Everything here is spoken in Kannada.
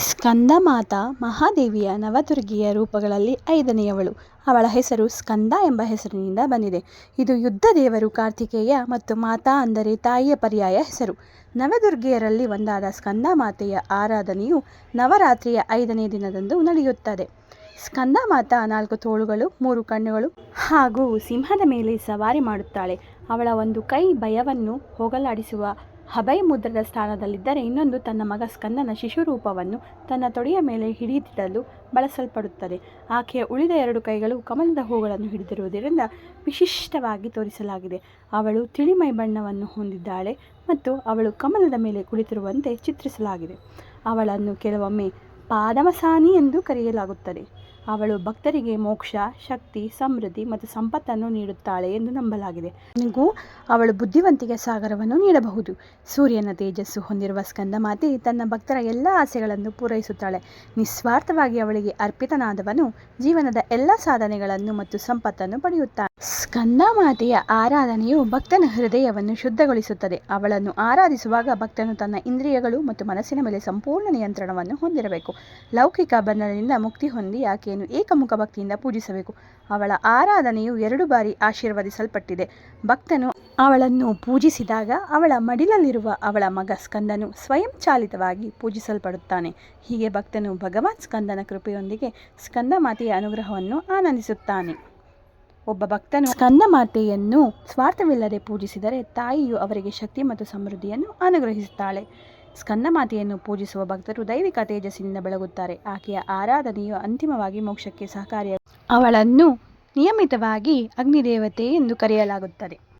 ಸ್ಕಂದ ಮಾತಾ ಮಹಾದೇವಿಯ ನವದುರ್ಗಿಯ ರೂಪಗಳಲ್ಲಿ ಐದನೆಯವಳು. ಅವಳ ಹೆಸರು ಸ್ಕಂದ ಎಂಬ ಹೆಸರಿನಿಂದ ಬಂದಿದೆ. ಇದು ಯುದ್ಧ ದೇವರು ಕಾರ್ತಿಕೇಯ ಮತ್ತು ಮಾತಾ ಅಂದರೆ ತಾಯಿಯ ಪರ್ಯಾಯ ಹೆಸರು. ನವದುರ್ಗಿಯರಲ್ಲಿ ಒಂದಾದ ಸ್ಕಂದ ಮಾತೆಯ ಆರಾಧನೆಯು ನವರಾತ್ರಿಯ ಐದನೇ ದಿನದಂದು ನಡೆಯುತ್ತದೆ. ಸ್ಕಂದ ಮಾತಾ ನಾಲ್ಕು ತೋಳುಗಳು, ಮೂರು ಕಣ್ಣುಗಳು ಹಾಗೂ ಸಿಂಹದ ಮೇಲೆ ಸವಾರಿ ಮಾಡುತ್ತಾಳೆ. ಅವಳ ಒಂದು ಕೈ ಭಯವನ್ನು ಹೋಗಲಾಡಿಸುವ ಅಭಯ ಮುದ್ರದ ಸ್ಥಾನದಲ್ಲಿದ್ದರೆ ಇನ್ನೊಂದು ತನ್ನ ಮಗ ಸ್ಕಂದನ ಶಿಶುರೂಪವನ್ನು ತನ್ನ ತೊಡೆಯ ಮೇಲೆ ಹಿಡಿದಿಡಲು ಬಳಸಲ್ಪಡುತ್ತದೆ. ಆಕೆಯ ಉಳಿದ ಎರಡು ಕೈಗಳು ಕಮಲದ ಹೂಗಳನ್ನು ಹಿಡಿದಿರುವುದರಿಂದ ವಿಶಿಷ್ಟವಾಗಿ ತೋರಿಸಲಾಗಿದೆ. ಅವಳು ತಿಳಿಮೈ ಬಣ್ಣವನ್ನು ಹೊಂದಿದ್ದಾಳೆ ಮತ್ತು ಅವಳು ಕಮಲದ ಮೇಲೆ ಕುಳಿತಿರುವಂತೆ ಚಿತ್ರಿಸಲಾಗಿದೆ. ಅವಳನ್ನು ಕೆಲವೊಮ್ಮೆ ಪಾದಮಸಾನಿ ಎಂದು ಕರೆಯಲಾಗುತ್ತದೆ. ಅವಳು ಭಕ್ತರಿಗೆ ಮೋಕ್ಷ, ಶಕ್ತಿ, ಸಮೃದ್ಧಿ ಮತ್ತು ಸಂಪತ್ತನ್ನು ನೀಡುತ್ತಾಳೆ ಎಂದು ನಂಬಲಾಗಿದೆ. ನಿಗೂ ಅವಳು ಬುದ್ಧಿವಂತಿಕೆ ಸಾಗರವನ್ನು ನೀಡಬಹುದು. ಸೂರ್ಯನ ತೇಜಸ್ಸು ಹೊಂದಿರುವ ಸ್ಕಂದಮಾತೆ ತನ್ನ ಭಕ್ತರ ಎಲ್ಲ ಆಸೆಗಳನ್ನು ಪೂರೈಸುತ್ತಾಳೆ. ನಿಸ್ವಾರ್ಥವಾಗಿ ಅವಳಿಗೆ ಅರ್ಪಿತನಾದವನು ಜೀವನದ ಎಲ್ಲ ಸಾಧನೆಗಳನ್ನು ಮತ್ತು ಸಂಪತ್ತನ್ನು ಪಡೆಯುತ್ತಾನೆ. ಸ್ಕಂದಮಾತೆಯ ಆರಾಧನೆಯು ಭಕ್ತನ ಹೃದಯವನ್ನು ಶುದ್ಧಗೊಳಿಸುತ್ತದೆ. ಅವಳನ್ನು ಆರಾಧಿಸುವಾಗ ಭಕ್ತನು ತನ್ನ ಇಂದ್ರಿಯಗಳು ಮತ್ತು ಮನಸ್ಸಿನ ಮೇಲೆ ಸಂಪೂರ್ಣ ನಿಯಂತ್ರಣವನ್ನು ಹೊಂದಿರಬೇಕು. ಲೌಕಿಕ ಬಂಧನದಿಂದ ಮುಕ್ತಿ ಹೊಂದಿ ಆಕೆಯನ್ನು ಏಕಮುಖ ಭಕ್ತಿಯಿಂದ ಪೂಜಿಸಬೇಕು. ಅವಳ ಆರಾಧನೆಯು ಎರಡು ಬಾರಿ ಆಶೀರ್ವದಿಸಲ್ಪಟ್ಟಿದೆ. ಭಕ್ತನು ಅವಳನ್ನು ಪೂಜಿಸಿದಾಗ ಅವಳ ಮಡಿಲಲ್ಲಿರುವ ಅವಳ ಮಗ ಸ್ಕಂದನು ಸ್ವಯಂಚಾಲಿತವಾಗಿ ಪೂಜಿಸಲ್ಪಡುತ್ತಾನೆ. ಹೀಗೆ ಭಕ್ತನು ಭಗವಾನ್ ಸ್ಕಂದನ ಕೃಪೆಯೊಂದಿಗೆ ಸ್ಕಂದಮಾತೆಯ ಅನುಗ್ರಹವನ್ನು ಆನಂದಿಸುತ್ತಾನೆ. ಒಬ್ಬ ಭಕ್ತನು ಸ್ಕಂದಮಾತೆಯನ್ನು ಸ್ವಾರ್ಥವಿಲ್ಲದೆ ಪೂಜಿಸಿದರೆ ತಾಯಿಯು ಅವರಿಗೆ ಶಕ್ತಿ ಮತ್ತು ಸಮೃದ್ಧಿಯನ್ನು ಅನುಗ್ರಹಿಸುತ್ತಾಳೆ. ಸ್ಕಂದಮಾತೆಯನ್ನು ಪೂಜಿಸುವ ಭಕ್ತರು ದೈವಿಕ ತೇಜಸ್ಸಿನಿಂದ ಬೆಳಗುತ್ತಾರೆ. ಆಕೆಯ ಆರಾಧನೆಯು ಅಂತಿಮವಾಗಿ ಮೋಕ್ಷಕ್ಕೆ ಸಹಕಾರಿಯ ಅವಳನ್ನು ನಿಯಮಿತವಾಗಿ ಅಗ್ನಿದೇವತೆ ಎಂದು ಕರೆಯಲಾಗುತ್ತದೆ.